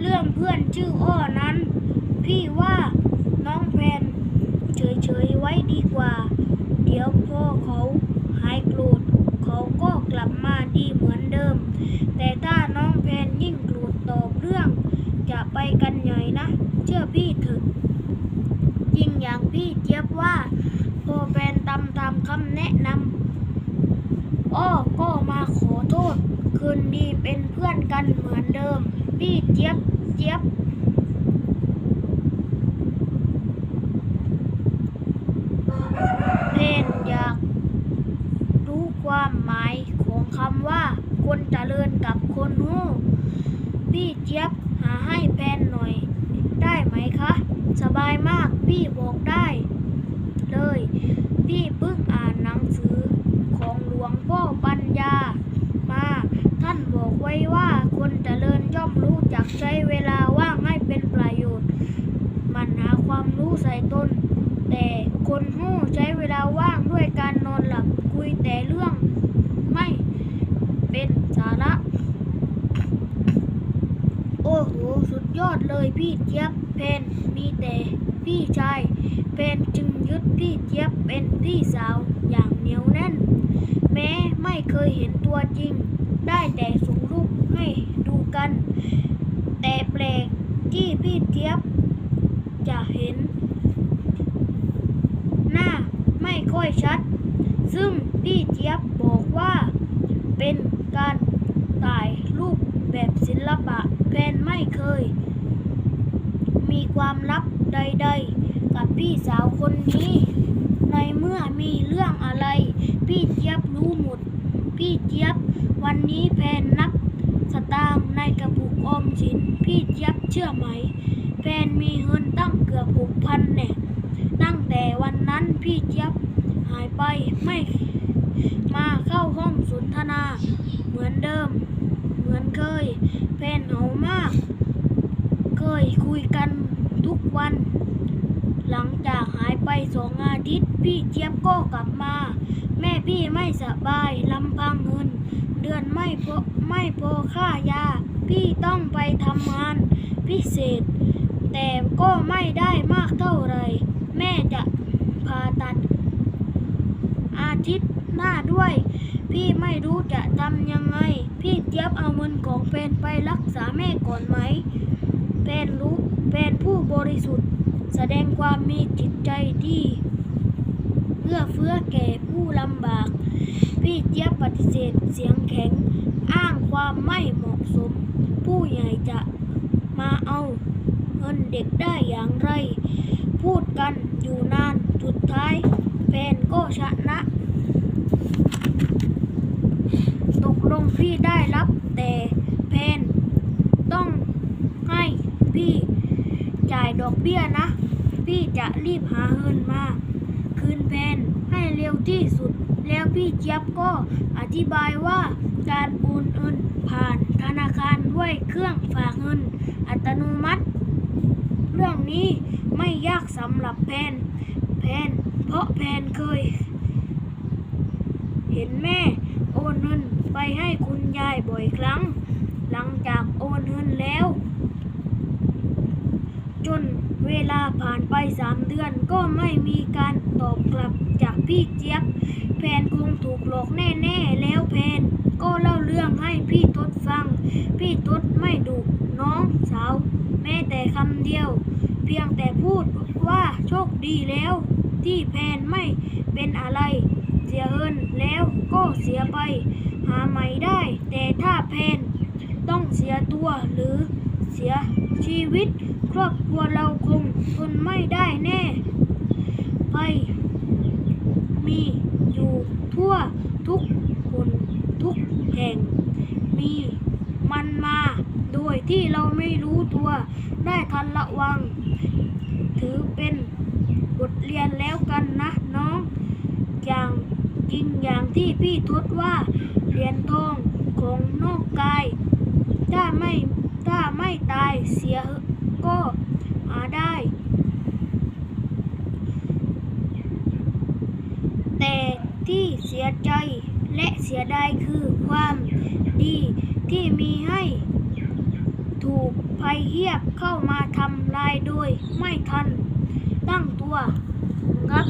เรื่องเพื่อนชื่ออ้อนั้น พี่ว่าน้องแพนเฉยๆไว้ดีกว่า เดี๋ยวพ่อเขาหายโกรธเขาก็กลับมาดีเหมือนเดิม แต่ถ้าน้องแพนยิ่งโกรธตอบเรื่อง จะไปกันใหญ่นะ เชื่อพี่เถอะยิ่งอย่างพี่เจี๊ยบว่าพอแฟนตามตามคำแนะนำอ้อก็มาขอโทษ คืนดีเป็นเพื่อนกันเหมือนเดิม พี่เจี๊ยบเจี๊ยบเพนอยากรู้ความหมายของคำว่า คนเจริญกับคนหู้พี่เจี๊ยบหาให้แพนหน่อย ได้ไหมคะ สบายมากพี่บอกได้ เลย พี่เพิ่งอ่านหนังสือของหลวงพ่อปัญญา มา ท่าน บอกไว้ว่าคนเจริญย่อมรู้จักใช้เวลาว่างให้เป็นประโยชน์ มันหาความรู้ใส่ตน แต่คนโง่ใช้เวลาว่างด้วยการนอนหลับคุยแต่เรื่องไม่เป็นสาระ โอ้โห สุดยอดเลยพี่เจี๊ยบเพนมีแต่พี่ชายเพนจึงยึดพี่เจี๊ยบเป็นพี่สาวอย่างเหนียวแน่น แม้ไม่เคยเห็นตัวจริง ได้แต่ส่งรูปให้ดูกัน แต่แปลกที่พี่เจี๊ยบจะเห็น หน้าไม่ค่อยชัด ซึ่งพี่เจี๊ยบบอกว่าเป็นการถ่ายรูปแบบศิลปะแพนไม่เคย มีความลับใด ๆ กับพี่สาวคนนี้ ในเมื่อมีเรื่องอะไร พี่เจี๊ยบรู้หมด พี่เจี๊ยบ วันนี้แพนนับสตางค์ในกระปุกอมสินพี่เจี๊ยบเชื่อไหมแฟนมีเงินตั้งเกือบหกพันเนี่ยตั้งแต่วันนั้นพี่เจี๊ยบหายไปไม่มาเข้าห้องสนทนา เหมือนเดิม เหมือนเคยแฟนเหงามาก เคยคุยกันทุกวัน หลังจากหายไปสองอาทิตย์ พี่เจี๊ยบก็กลับมา พี่ไม่สบายลำพังเงิน เดือนไม่พอไม่พอค่ายา พี่ต้องไปทำงานพิเศษ แต่ก็ไม่ได้มากเท่าไหรแม่จะผ่าตัด อาทิตย์หน้าด้วย พี่ไม่รู้จะทำยังไง พี่เจี๊ยบเอาเงินของแฟนไปรักษาแม่ก่อนไหมแฟนรู้แฟนผู้บริสุทธิ์ แสดงความมีจิตใจที่ อื้อเฟื้อแก่ผู้ลำบาก พี่เจี๊ยบปฏิเสธเสียงแข็ง อ้างความไม่เหมาะสม ผู้ใหญ่จะมาเอาเงินเด็กได้อย่างไร พูดกันอยู่นานสุดท้ายแฟนก็ชนะ ตกลงพี่ได้รับแต่แพนต้องให้พี่จ่ายดอกเบี้ยนะ พี่จะรีบหาเงินมา คืนแพนให้เร็ วที่สุด แล้วพี่เจี๊ยบก็อธิบายว่าการโอนเงินผ่านธนาคารด้วยเครื่องฝากเงิน อัตโนมัติ เรื่องนี้ไม่ยากสำหรับแพนแพนเพราะแพนเคย เห็นแม่โอนเงินไปให้คุณยายบ่อยครั้ง หลังจากโอนเงินแล้ว จนเวลาผ่านไปสามเดือนก็ไม่มีการตอบกลับ พี่เจี๊ยบแพนคงถูกหลอกแน่ๆ แล้วแพนก็เล่าเรื่องให้พี่ทศฟัง พี่ทศไม่ดุน้องสาว แม้แต่คำเดียว เพียงแต่พูดว่าโชคดีแล้ว ที่แพนไม่เป็นอะไร เสียเงินแล้วก็เสียไป หาใหม่ได้ แต่ถ้าแพนต้องเสียตัวหรือเสียชีวิต ครอบครัวเราคงทนไม่ได้แน่ ไป มีอยู่ทั่ว ทุกคนทุกแห่ง มีมันมาโดยที่เราไม่รู้ตัวได้ทันระวัง ถือเป็นบทเรียนแล้วกันนะน้อง อย่างจริงอย่างที่พี่ทศว่าเหรียญทองของนอกกาย ถ้าไม่ถ้าไม่ตายเสียก็ เสียใจและเสียดายคือความดีที่มีให้ถูกภัยเหียบเข้ามาทำลายโดยไม่ทันตั้งตัวครับ